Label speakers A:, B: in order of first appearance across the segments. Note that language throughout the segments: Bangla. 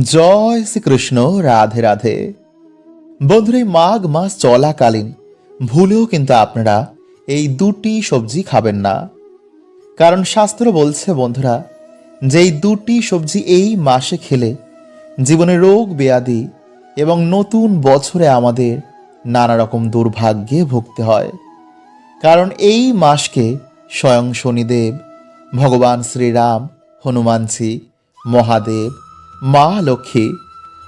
A: জয় শ্রীকৃষ্ণ, রাধে রাধে। বন্ধুরা মাঘ মাস চলাকালীন ভুলেও কিন্তু আপনারা এই দুটি সবজি খাবেন না। কারণ শাস্ত্র বলছে, বন্ধুরা, যে এই দুটি সবজি এই মাসে খেলে জীবনে রোগ, ব্যাধি এবং নতুন বছরে আমাদের নানা রকম দুর্ভাগ্যে ভুগতে হয়। কারণ এই মাসকে স্বয়ং শনিদেব, ভগবান শ্রীরাম, হনুমানজি, মহাদেব মা লক্ষ্মী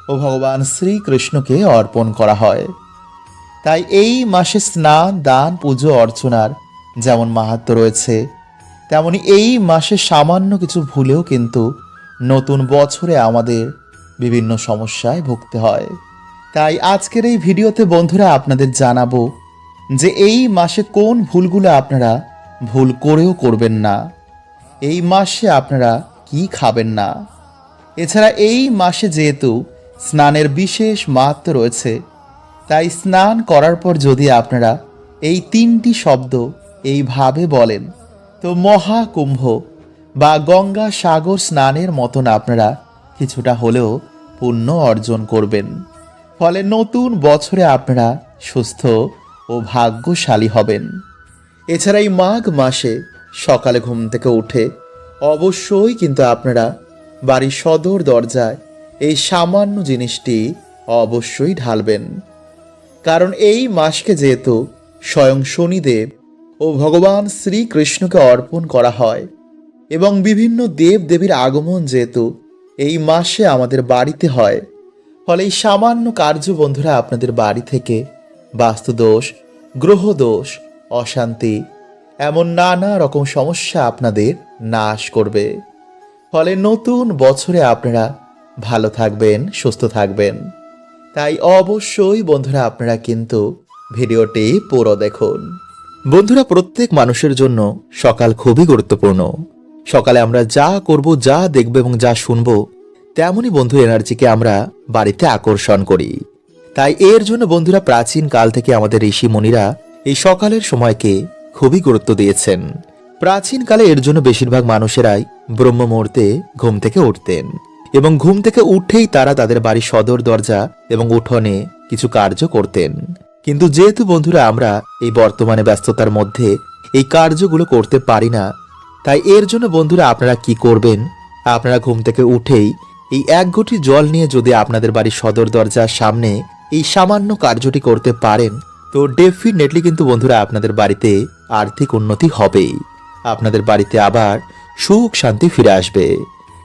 A: ও ভগবান শ্রীকৃষ্ণকে অর্পণ করা হয়। তাই এই মাসে স্নান, দান, পুজো, অর্চনার যেমন মাহাত্ম রয়েছে, তেমনি এই মাসে সামান্য কিছু ভুলেও কিন্তু নতুন বছরে আমাদের বিভিন্ন সমস্যায় ভুগতে হয়। তাই আজকের এই ভিডিওতে বন্ধুরা আপনাদের জানাব যে এই মাসে কোন ভুলগুলো আপনারা ভুল করেও করবেন না। এই মাসে আপনারা কি খাবেন না? এছাড়া এই মাসে যেহেতু স্নানের বিশেষ মাহাত্ম রয়েছে, তাই স্নান করার পর যদি আপনারা এই তিনটি শব্দ এইভাবে বলেন, তো মহাকুম্ভ বা গঙ্গা সাগর স্নানের মতন আপনারা কিছুটা হলেও পুণ্য অর্জন করবেন। ফলে নতুন বছরে আপনারা সুস্থ ও ভাগ্যশালী হবেন। এছাড়া এই মাঘ মাসে সকালে ঘুম থেকে উঠে অবশ্যই কিন্তু আপনারা বাড়ির সদর দরজায় এই সামান্য জিনিসটি অবশ্যই ঢালবেন। কারণ এই মাসকে যেহেতু স্বয়ং শনিদেব ও ভগবান শ্রীকৃষ্ণকে অর্পণ করা হয় এবং বিভিন্ন দেব দেবীর আগমন যেহেতু এই মাসে আমাদের বাড়িতে হয়, ফলে এই সামান্য কার্য বন্ধুরা আপনাদের বাড়ি থেকে বাস্তুদোষ, গ্রহদোষ, অশান্তি, এমন নানা রকম সমস্যা আপনাদের নাশ করবে। ফলে নতুন বছরে আপনারা ভালো থাকবেন, সুস্থ থাকবেন। তাই অবশ্যই বন্ধুরা আপনারা কিন্তু ভিডিওটি পুরো দেখুন। বন্ধুরা প্রত্যেক মানুষের জন্য সকাল খুবই গুরুত্বপূর্ণ। সকালে আমরা যা করব, যা দেখব এবং যা শুনব, তেমনই বন্ধু এনার্জিকে আমরা বাড়িতে আকর্ষণ করি। তাই এর জন্য বন্ধুরা প্রাচীন কাল থেকে আমাদের ঋষি মুনিরা এই সকালের সময়কে খুবই গুরুত্ব দিয়েছেন। প্রাচীনকালে এর জন্য বেশিরভাগ মানুষেরাই ব্রহ্ম মুহূর্তে ঘুম থেকে উঠতেন এবং ঘুম থেকে উঠেই তারা তাদের বাড়ির সদর দরজা এবং উঠোনে কিছু কার্য করতেন। কিন্তু যেহেতু বন্ধুরা আমরা এই বর্তমানে ব্যস্ততার মধ্যে এই কার্যগুলো করতে পারি না, তাই এর জন্য বন্ধুরা আপনারা কি করবেন? আপনারা ঘুম থেকে উঠেই এই এক ঘটি জল নিয়ে যদি আপনাদের বাড়ির সদর দরজার সামনে এই সামান্য কার্যটি করতে পারেন, তো ডেফিনেটলি কিন্তু বন্ধুরা আপনাদের বাড়িতে আর্থিক উন্নতি হবেই। আপনাদের বাড়িতে আবার সুখ, শান্তি ফিরে আসবে।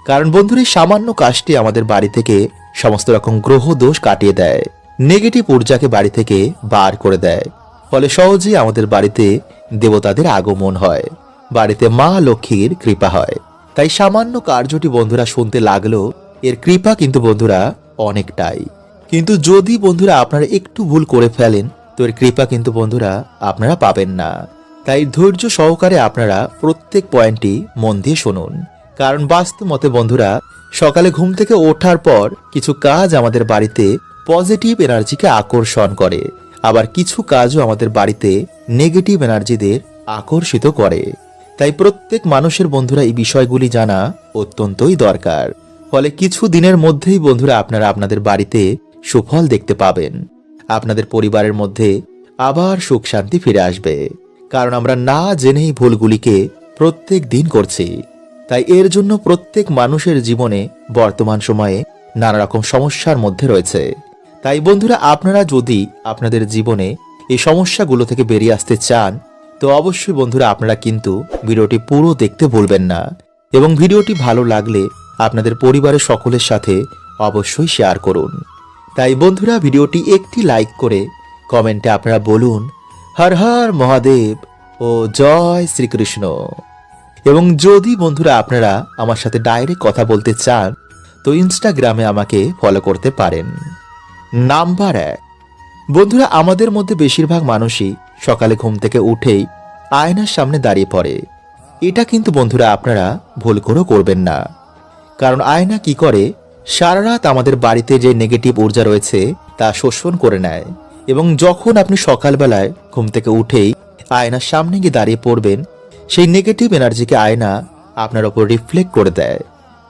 A: কারণ বন্ধুরা, এই সামান্য কাজটি আমাদের বাড়ি থেকে সমস্ত রকম গ্রহ দোষ কাটিয়ে দেয়। নেগেটিভ ঊর্জাকে বাড়ি থেকে বার করে দেয়। ফলে সহজেই আমাদের বাড়িতে দেবতাদের আগমন হয়। বাড়িতে মা লক্ষ্মীর কৃপা হয়। তাই সামান্য কার্যটি বন্ধুরা শুনতে লাগল এর কৃপা কিন্তু বন্ধুরা অনেকটাই। কিন্তু যদি বন্ধুরা আপনারা একটু ভুল করে ফেলেন, তো এর কৃপা কিন্তু বন্ধুরা আপনারা পাবেন না। তাই ধৈর্য সহকারে আপনারা প্রত্যেক পয়েন্টটি মন দিয়ে শুনুন। কারণ বাস্তব মতে বন্ধুরা, সকালে ঘুম থেকে ওঠার পর কিছু কাজ আমাদের বাড়িতে পজিটিভ এনার্জিকে আকর্ষণ করে। আবার কিছু কাজও আমাদের বাড়িতে নেগেটিভ এনার্জিদের আকর্ষিত করে। তাই প্রত্যেক মানুষের বন্ধুরা এই বিষয়গুলি জানা অত্যন্তই দরকার। ফলে কিছু দিনের মধ্যেই বন্ধুরা আপনারা আপনাদের বাড়িতে সুফল দেখতে পাবেন। আপনাদের পরিবারের মধ্যে আবার সুখ শান্তি ফিরে আসবে। কারণ আমরা না জেনেই ভুলগুলিকে প্রত্যেক দিন করছি। তাই এর জন্য প্রত্যেক মানুষের জীবনে বর্তমান সময়ে নানা রকম সমস্যার মধ্যে রয়েছে। তাই বন্ধুরা, আপনারা যদি আপনাদের জীবনে এই সমস্যাগুলো থেকে বেরিয়ে আসতে চান, তো অবশ্যই বন্ধুরা, আপনারা কিন্তু ভিডিওটি পুরো দেখতে ভুলবেন না। এবং ভিডিওটি ভালো লাগলে আপনাদের পরিবারের সকলের সাথে অবশ্যই শেয়ার করুন। তাই বন্ধুরা, ভিডিওটি একটি লাইক করে কমেন্টে আপনারা বলুন হর হর মহাদেব ও জয় শ্রীকৃষ্ণ। এবং যদি বন্ধুরা আপনারা আমার সাথে ডাইরেক্ট কথা বলতে চান, তো ইনস্টাগ্রামে আমাকে ফলো করতে পারেন। নাম্বার এক। বন্ধুরা, আমাদের মধ্যে বেশিরভাগ মানুষই সকালে ঘুম থেকে উঠেই আয়নার সামনে দাঁড়িয়ে পড়ে। এটা কিন্তু বন্ধুরা আপনারা ভুল করেও করবেন না। কারণ আয়না কি করে? সারা রাত আমাদের বাড়িতে যে নেগেটিভ ঊর্জা রয়েছে, তা শোষণ করে নেয়। এবং যখন আপনি সকালবেলায় ঘুম থেকে উঠেই আয়নার সামনে গিয়ে দাঁড়িয়ে পড়বেন, সেই নেগেটিভ এনার্জিকে আয়না আপনার ওপর রিফ্লেক্ট করে দেয়।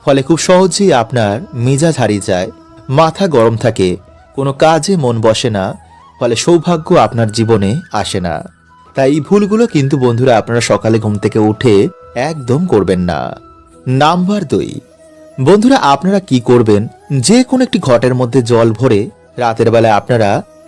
A: ফলে খুব সহজেই আপনার মেজাজ হারিয়ে যায়, মাথা গরম থাকে, কোনো কাজে মন বসে না, ফলে সৌভাগ্য আপনার জীবনে আসে না। তাই এই ভুলগুলো কিন্তু বন্ধুরা আপনারা সকালে ঘুম থেকে উঠে একদম করবেন না। নাম্বার দুই, বন্ধুরা আপনারা কি করবেন? যে কোনো একটি ঘটের মধ্যে জল ভরে রাতের বেলায় আপনারা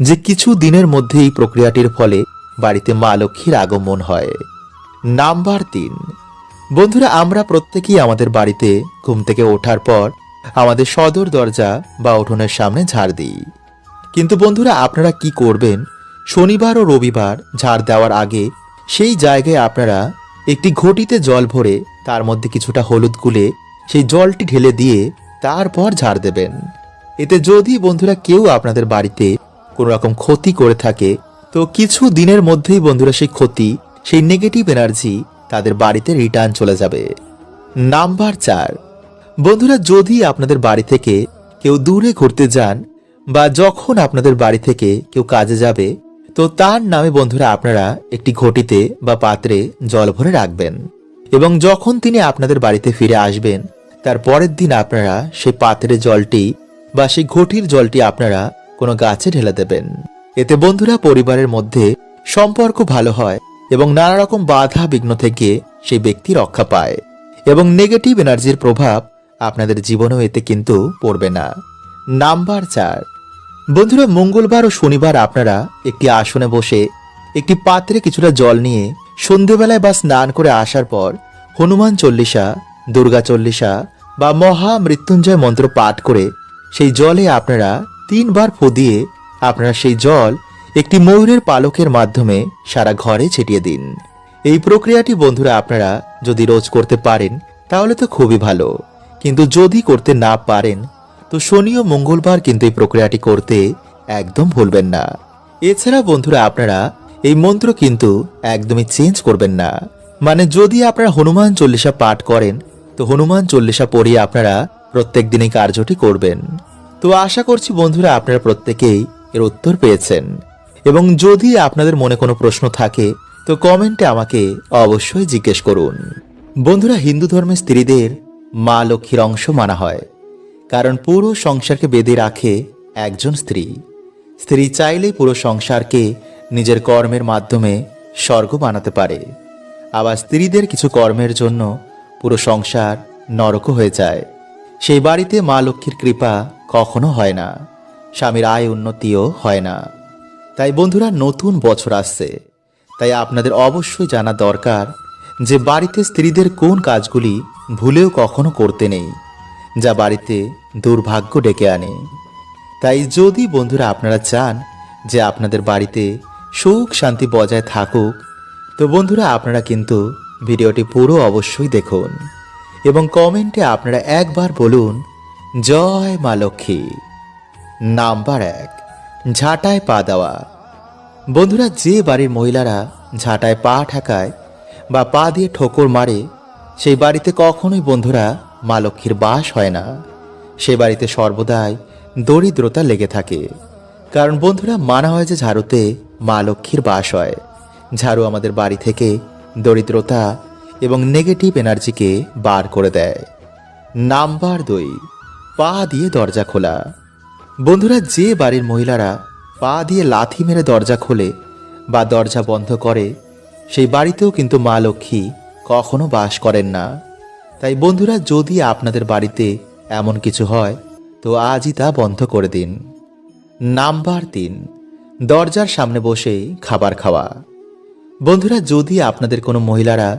A: যে কিছু দিনের মধ্যে এই প্রক্রিয়াটির ফলে বাড়িতে মা লক্ষ্মীর আগমন হয়। নাম্বার তিন। বন্ধুরা, আমরা প্রত্যেকেই আমাদের বাড়িতে ঘুম থেকে ওঠার পর আমাদের সদর দরজা বা উঠোনের সামনে ঝাড় দিই। কিন্তু বন্ধুরা, আপনারা কি করবেন? শনিবার ও রবিবার ঝাড় দেওয়ার আগে সেই জায়গায় আপনারা একটি ঘটিতে জল ভরে তার মধ্যে কিছুটা হলুদ গুলে সেই জলটি ঢেলে দিয়ে তারপর ঝাড় দেবেন। এতে যদি বন্ধুরা কেউ আপনাদের বাড়িতে কোনো রকম ক্ষতি করে থাকে। তো কিছু দিনের মধ্যেই বন্ধুরা সেই ক্ষতি, সেই নেগেটিভ এনার্জি তাদের বাড়িতে রিটার্ন চলে যাবে। নাম্বার চার। বন্ধুরা, যদি আপনাদের বাড়ি থেকে কেউ দূরে ঘুরতে যান বা যখন আপনাদের বাড়ি থেকে কেউ কাজে যাবে, তো তার নামে বন্ধুরা আপনারা একটি ঘটিতে বা পাত্রে জল ভরে রাখবেন। এবং যখন তিনি আপনাদের বাড়িতে ফিরে আসবেন, তার পরের দিন আপনারা সেই পাত্রের জলটি বা সেই ঘটির জলটি আপনারা কোনো গাছে ঢেলে দেবেন। এতে বন্ধুরা পরিবারের মধ্যে সম্পর্ক ভালো হয় এবং নানা রকম বাধা বিঘ্ন থেকে সেই ব্যক্তি রক্ষা পায় এবং নেগেটিভ এনার্জির প্রভাব আপনাদের জীবনেও এতে কিন্তু পড়বে না। নাম্বার চার। বন্ধুরা, মঙ্গলবার ও শনিবার আপনারা একটি আসনে বসে একটি পাত্রে কিছুটা জল নিয়ে সন্ধেবেলায় বা স্নান করে আসার পর হনুমান চল্লিশা, দুর্গা চল্লিশা বা মহা মৃত্যুঞ্জয় মন্ত্র পাঠ করে সেই জলে আপনারা তিনবার ফু আপনারা সেই জল একটি ময়ূরের পালকের মাধ্যমে সারা ঘরে ছিটিয়ে দিন। এই প্রক্রিয়াটি বন্ধুরা আপনারা যদি রোজ করতে পারেন, তাহলে তো খুবই ভালো। কিন্তু যদি করতে না পারেন, তো শনি ও মঙ্গলবার কিন্তু এই প্রক্রিয়াটি করতে একদম ভুলবেন না। এছাড়া বন্ধুরা আপনারা এই মন্ত্র কিন্তু একদমই চেঞ্জ করবেন না। মানে যদি আপনারা হনুমান চল্লিশা পাঠ করেন, তো হনুমান চল্লিশা পড়িয়ে আপনারা প্রত্যেক দিনই কার্যটি করবেন। তো আশা করছি বন্ধুরা আপনারা প্রত্যেকেই এর উত্তর পেয়েছেন। এবং যদি আপনাদের মনে কোনো প্রশ্ন থাকে, তো কমেন্টে আমাকে অবশ্যই জিজ্ঞেস করুন। বন্ধুরা, হিন্দু ধর্মের স্ত্রীদের মা লক্ষ্মীর অংশ মানা হয়, কারণ পুরো সংসারকে বেঁধে রাখে একজন স্ত্রী। স্ত্রী চাইলেই পুরো সংসারকে নিজের কর্মের মাধ্যমে স্বর্গ বানাতে পারে। আবার স্ত্রীদের কিছু কর্মের জন্য পুরো সংসার নরক হয়ে যায়। সেই বাড়িতে মা লক্ষ্মীর কৃপা কখনো হয় না। স্বামীর আয় উন্নতিও হয় না। তাই বন্ধুরা, নতুন বছর আসছে। তাই আপনাদের অবশ্যই জানা দরকার যে বাড়িতে স্ত্রীদের কোন কাজগুলি ভুলেও কখনো করতে নেই, যা বাড়িতে দুর্ভাগ্য ডেকে আনে। তাই যদি বন্ধুরা আপনারা চান যে আপনাদের বাড়িতে সুখ শান্তি বজায় থাকুক, তো বন্ধুরা আপনারা কিন্তু ভিডিওটি পুরো অবশ্যই দেখুন। এবং কমেন্টে আপনারা একবার বলুন, জয় মা লক্ষ্মী। নাম্বার এক, ঝাঁটায় পা দেওয়া। বন্ধুরা, যে বাড়ির মহিলারা ঝাঁটায় পা ঠাকায় বা পা দিয়ে ঠোকর মারে, সেই বাড়িতে কখনোই বন্ধুরা মা লক্ষ্মীর বাস হয় না। সে বাড়িতে সর্বদাই দরিদ্রতা লেগে থাকে। কারণ বন্ধুরা, মানা হয় যে ঝাড়ুতে মা লক্ষ্মীর বাস হয়। ঝাড়ু আমাদের বাড়ি থেকে দরিদ্রতা এবং নেগেটিভ এনার্জিকে বার করে দেয়। নাম্বার দুই, পা দিয়ে দরজা খোলা। বন্ধুরা, যে বাড়ির মহিলারা পা দিয়ে লাথি মেরে দরজা খোলে বা দরজা বন্ধ করে, সেই বাড়িতেও কিন্তু মা লক্ষ্মী কখনো বাস করেন না। তাই বন্ধুরা, যদি আপনাদের বাড়িতে এমন কিছু হয়, তো আজই তা বন্ধ করে দিন। নাম্বার তিন, দরজার সামনে বসেই খাবার খাওয়া। বন্ধুরা, যদি আপনাদের কোনো মহিলারা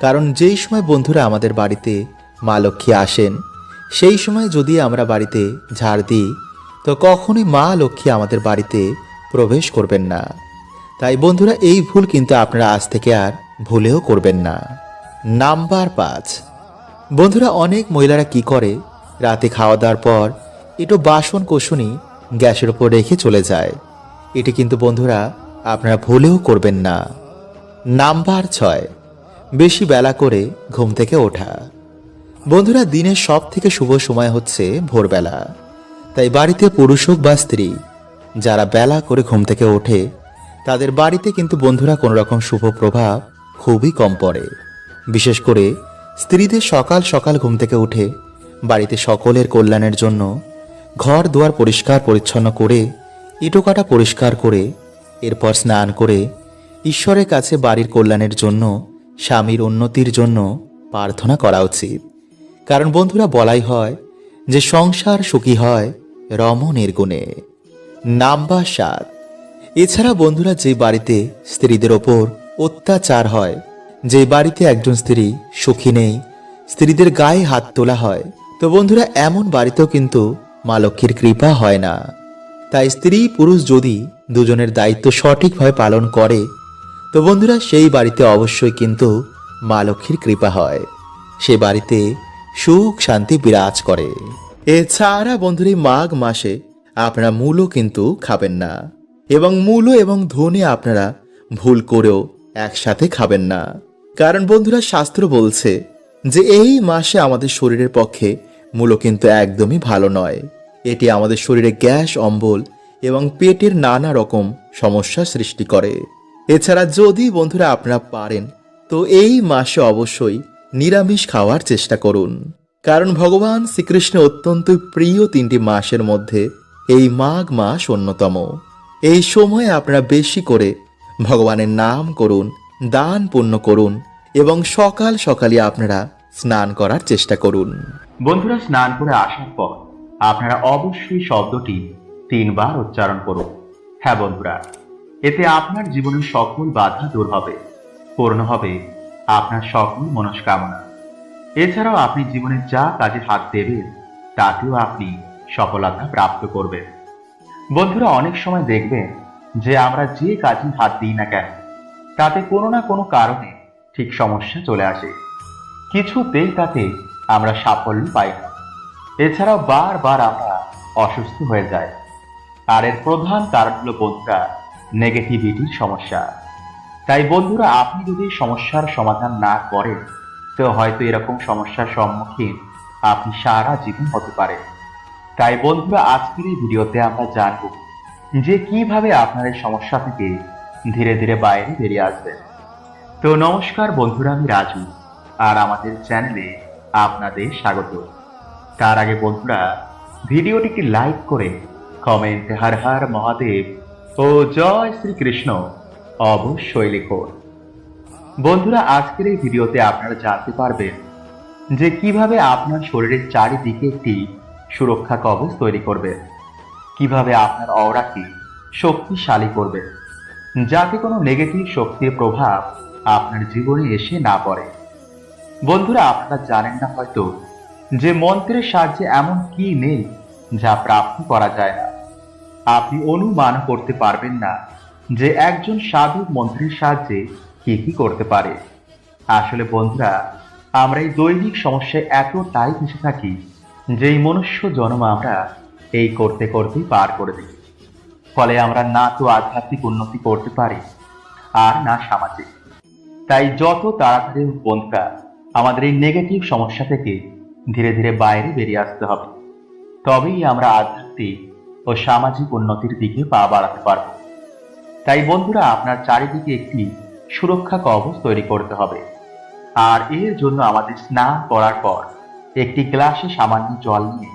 A: কারণ যেই সময় বন্ধুরা আমাদের বাড়িতে মা লক্ষ্মী আসেন, সেই সময় যদি আমরা বাড়িতে ঝাড় দিই, তো কখনোই মা লক্ষ্মী আমাদের বাড়িতে প্রবেশ করবেন না। তাই বন্ধুরা, এই ভুল কিন্তু আপনারা আজ থেকে আর ভুলেও করবেন না। নাম্বার পাঁচ। বন্ধুরা, অনেক মহিলারা কি করে? রাতে খাওয়া দাওয়ার পর একটু বাসন কোষণই গ্যাসের ওপর রেখে চলে যায়। এটি কিন্তু বন্ধুরা, আপনারা ভুলেও করবেন না। নাম্বার ছয়। বেশি বেলা করে ঘুম থেকে ওঠা। বন্ধুরা, দিনের সব থেকে শুভ সময় হচ্ছে ভোরবেলা। তাই বাড়িতে পুরুষ হোক বা স্ত্রী, যারা বেলা করে ঘুম থেকে ওঠে, তাদের বাড়িতে কিন্তু বন্ধুরা কোনো রকম শুভ প্রভাব খুবই কম পড়ে। বিশেষ করে স্ত্রীদের সকাল সকাল ঘুম থেকে উঠে, বাড়িতে সকলের কল্যাণের জন্য ঘর দুয়ার পরিষ্কার পরিচ্ছন্ন করে, ইটোকাটা পরিষ্কার করে, এরপর স্নান করে, ঈশ্বরের কাছে বাড়ির কল্যাণের জন্য স্বামীর উন্নতির জন্য প্রার্থনা করা উচিত। কারণ বন্ধুরা, বলাই হয় যে সংসার সুখী হয় রমণের গুণে। নাম্বার সাত। এছাড়া বন্ধুরা, যে বাড়িতে স্ত্রীদের ওপর অত্যাচার হয়, যে বাড়িতে একজন স্ত্রী সুখী নেই, স্ত্রীদের গায়ে হাত তোলা হয়, তো বন্ধুরা, এমন বাড়িতেও কিন্তু মা লক্ষ্মীর কৃপা হয় না। তাই স্ত্রী পুরুষ যদি দুজনের দায়িত্ব সঠিকভাবে পালন করে তো বন্ধুরা, সেই বাড়িতে অবশ্যই কিন্তু মা লক্ষ্মীর কৃপা হয়। সে বাড়িতে সুখ, শান্তি বিরাজ করে। এছাড়া বন্ধুরা মাঘ মাসে আপনারা মূলও কিন্তু খাবেন না। এবং মূলো এবং ধনে আপনারা ভুল করেও একসাথে খাবেন না। কারণ বন্ধুরা, শাস্ত্র বলছে যে, এই মাসে আমাদের শরীরের পক্ষে মূলো কিন্তু একদমই ভালো নয়। এটি আমাদের শরীরে গ্যাস, অম্বল এবং পেটের নানা রকম সমস্যা সৃষ্টি করে। এছাড়া যদি বন্ধুরা আপনারা পারেন, তো এই মাসে অবশ্যই নিরামিষ খাওয়ার চেষ্টা করুন। কারণ ভগবান শ্রীকৃষ্ণের অত্যন্ত প্রিয় তিনটি মাসের মধ্যে এই মাঘ মাস অন্যতম। এই সময়ে আপনারা বেশি করে ভগবানের নাম করুন, দান পুণ্য করুন এবং সকাল সকালই আপনারা স্নান করার চেষ্টা করুন।
B: বন্ধুরা, স্নান করে আসার পর আপনারা অবশ্যই শব্দটি তিনবার উচ্চারণ করুন। হ্যাঁ বন্ধুরা এতে আপনার জীবনের সকল বাধা দূর হবে, পূর্ণ হবে আপনার সকল মনস্কামনা। এছাড়াও আপনি জীবনে যা কাজে হাত দেবেন, তাতেও আপনি সফলতা প্রাপ্ত করবেন। বন্ধুরা, অনেক সময় দেখবেন যে আমরা যে কাজে হাত দিই না কেন, তাতে কোনো না কোনো কারণে ঠিক সমস্যা চলে আসে। কিছুতেই তাতে আমরা সাফল্য পাই না। এছাড়াও বারবার আমরা অসুস্থ হয়ে যাই। আর এর প্রধান কারণ হলো বন্ধুরা নেগেটিভিটির সমস্যা। তাই বন্ধুরা, আপনি যদি সমস্যার সমাধান না করেন, তো হয়তো এরকম সমস্যার সম্মুখীন আপনি সারা জীবন হতে পারেন। তাই বন্ধুরা, আজকের এই ভিডিওতে আমরা জানব যে কীভাবে আপনার এই সমস্যা থেকে ধীরে ধীরে বাইরে বেরিয়ে আসবেন। তো নমস্কার বন্ধুরা, আমি রাজু আর আমাদের চ্যানেলে আপনাদের স্বাগত। তার আগে বন্ধুরা, ভিডিওটিকে লাইক করে, কমেন্টে, হর হর মহাদেব ও জয় শ্রীকৃষ্ণ। অবশ্যই লিখুন বন্ধুরা, আজকের এই ভিডিওতে আপনারা জানতে পারবেন যে কীভাবে আপনার শরীরের চারিদিকে একটি সুরক্ষা কবচ তৈরি করবে, কীভাবে আপনার অওরাকে শক্তিশালী করবে, যাতে কোনো নেগেটিভ শক্তির প্রভাব আপনার জীবনে এসে না পড়ে। বন্ধুরা, আপনারা জানেন না হয়তো যে মন্ত্রের সাহায্যে এমন কি নেই যা প্রাপ্তি করা যায় না। আপনি অনুমান করতে পারবেন না যে একজন সাধু মন্ত্রীর সাহায্যে কি কি করতে পারে। আসলে বন্ধুরা, আমরা এই দৈনিক সমস্যায় এতটাই ভেসে থাকি যে এই মনুষ্য জন্ম আমরা এই করতে করতেই পার করে দিই। ফলে আমরা না তো আধ্যাত্মিক উন্নতি করতে পারি, আর না সামাজিক। তাই যত তাড়াতাড়ি বন্ধুরা, আমাদের এই নেগেটিভ সমস্যা থেকে ধীরে ধীরে বাইরে বেরিয়ে আসতে হবে। তবেই আমরা আধ্যাত্মিক ও সামাজিক উন্নতির দিকে পা বাড়াতে পারব। তাই বন্ধুরা, আপনার চারিদিকে একটি সুরক্ষা কবচ তৈরি করতে হবে। আর এর জন্য আমাদের স্নান করার পর একটি গ্লাসে সামান্য জল নিয়ে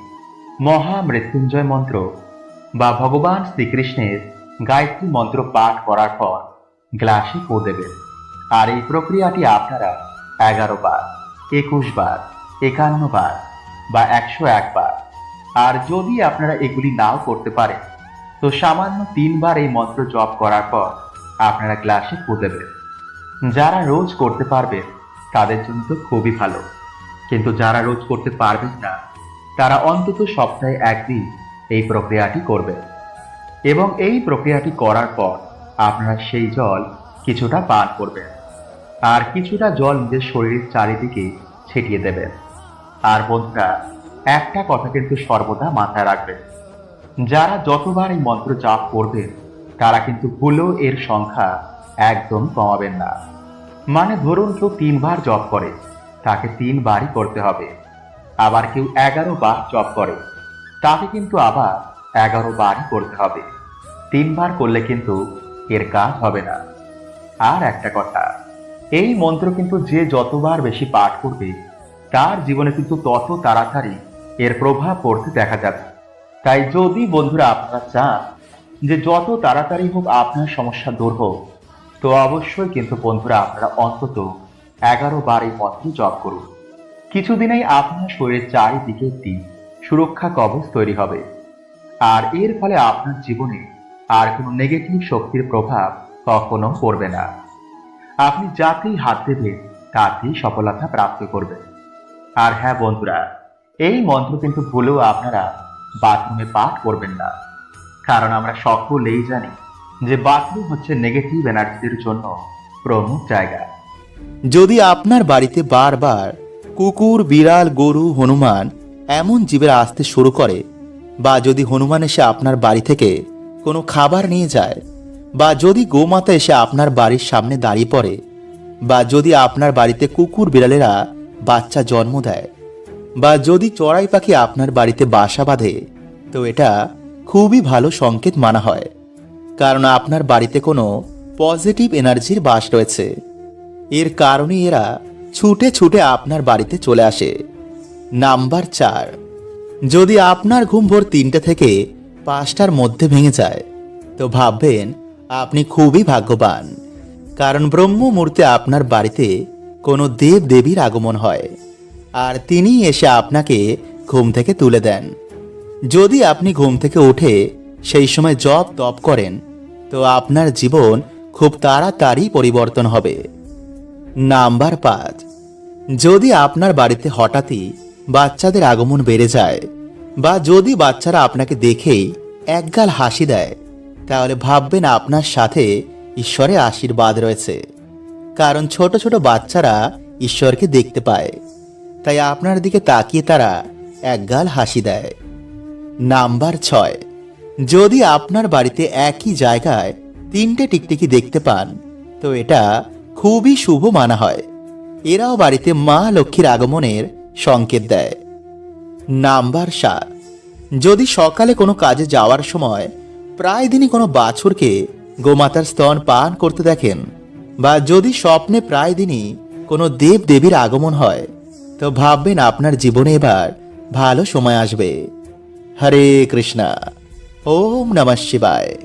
B: মহামৃত্যুঞ্জয় মন্ত্র বা ভগবান শ্রীকৃষ্ণের গায়ত্রী মন্ত্র পাঠ করার পর গ্লাসে পো দেবেন। আর এই প্রক্রিয়াটি আপনারা এগারো বার, একুশ বার, একান্ন বার বা একশো একবার আর যদি আপনারা এগুলি নাও করতে পারেন, তো সামান্য তিনবার এই মন্ত্র জপ করার পর আপনারা গ্লাসে ফু দেবেন। যারা রোজ করতে পারবেন, তাদের জন্য তো খুবই ভালো। কিন্তু যারা রোজ করতে পারবেন না, তারা অন্তত সপ্তাহে একদিন এই প্রক্রিয়াটি করবেন। এবং এই প্রক্রিয়াটি করার পর আপনারা সেই জল কিছুটা পান করবেন। আর কিছুটা জল নিজের শরীরের চারিদিকে ছিটিয়ে দেবেন। আর বন্ধুরা একটা কথা কিন্তু সর্বদা মাথায় রাখবেন যারা যতবার এই মন্ত্র জাপ করবেন তারা কিন্তু ভুলেও এর সংখ্যা একদম কমাবেন না। মানে ধরুন কেউ তিনবার জপ করে, তাকে তিনবারই করতে হবে। আবার কেউ এগারো বার জপ করে, তাকে কিন্তু আবার এগারো বারই করতে হবে। তিনবার করলে কিন্তু এর কাজ হবে না। আর একটা কথা, এই মন্ত্র কিন্তু যে যতবার বেশি পাঠ করবে, তার জীবনে কিন্তু তত তাড়াতাড়ি এর প্রভাব পড়তে দেখা যাবে। তাই যদি বন্ধুরা আপনারা চান যে যত তাড়াতাড়ি হোক আপনার সমস্যা দূর হোক, তো অবশ্যই কিন্তু বন্ধুরা আপনারা অন্তত এগারো বার এই মন্ত্র জপ করুন। কিছুদিনেই আপনার শরীরের চারিদিকে একটি সুরক্ষা কবচ তৈরি হবে। আর এর ফলে আপনার জীবনে আর কোনো নেগেটিভ শক্তির প্রভাব কখনো পড়বে না। আপনি যাতেই হাত দেবেন তাতেই সফলতা প্রাপ্ত করবেন। আর হ্যাঁ বন্ধুরা এই মন্ত্র কিন্তু ভুলেও আপনারা বাথরুমে পাঠ করবেন না। কারণ আমরা সকলেই জানি যে বাথরুম হচ্ছে নেগেটিভ এনার্জির জন্য প্রমুখ জায়গা।
A: যদি আপনার বাড়িতে বারবার কুকুর, বিড়াল, গরু, হনুমান এমন জীবের আসতে শুরু করে বা যদি হনুমান এসে আপনার বাড়ি থেকে কোনো খাবার নিয়ে যায় বা যদি গোমাতা এসে আপনার বাড়ির সামনে দাঁড়িয়ে পড়ে বা যদি আপনার বাড়িতে কুকুর, বিড়ালেরা বাচ্চা জন্ম দেয় বা যদি চড়াই পাখি আপনার বাড়িতে বাসা বাঁধে, তো এটা খুবই ভালো সংকেত মানা হয়। কারণ আপনার বাড়িতে কোনো পজিটিভ এনার্জির বাস রয়েছে। এর কারণে এরা ছুটে ছুটে আপনার বাড়িতে চলে আসে। নাম্বার চার, যদি আপনার ঘুম ভোর তিনটে থেকে পাঁচটার মধ্যে ভেঙে যায়, তো ভাববেন আপনি খুবই ভাগ্যবান। কারণ ব্রহ্ম মুহূর্তে আপনার বাড়িতে কোনো দেব দেবীর আগমন হয়। আর তিনি এসে আপনাকে ঘুম থেকে তুলে দেন। যদি আপনি ঘুম থেকে উঠে সেই সময় জব তপ করেন, তো আপনার জীবন খুব তাড়াতাড়ি পরিবর্তন হবে। নাম্বার পাঁচ, যদি আপনার বাড়িতে হঠাৎই বাচ্চাদের আগমন বেড়ে যায় বা যদি বাচ্চারা আপনাকে দেখেই একগাল হাসি দেয়, তাহলে ভাববেন আপনার সাথে ঈশ্বরের আশীর্বাদ রয়েছে। কারণ ছোট ছোট বাচ্চারা ঈশ্বরকে দেখতে পায়। তাই আপনার দিকে তাকিয়ে তারা একগাল হাসি দেয়। নাম্বার ছয়, যদি আপনার বাড়িতে একই জায়গায় তিনটে টিকটিকি দেখতে পান, তো এটা খুবই শুভ মানা হয়। এরাও বাড়িতে মা লক্ষ্মীর আগমনের সংকেত দেয়। নাম্বার সাত, যদি সকালে কোনো কাজে যাওয়ার সময় প্রায় দিনই কোনো বাছুরকে গোমাতার স্তন পান করতে দেখেন, বা যদি স্বপ্নে প্রায় দিনই কোনো দেব দেবীর আগমন হয় তো ভাববেন আপনার জীবনে এবার ভালো সময় আসবে। হরে কৃষ্ণা। ওম নমঃ শিবায়।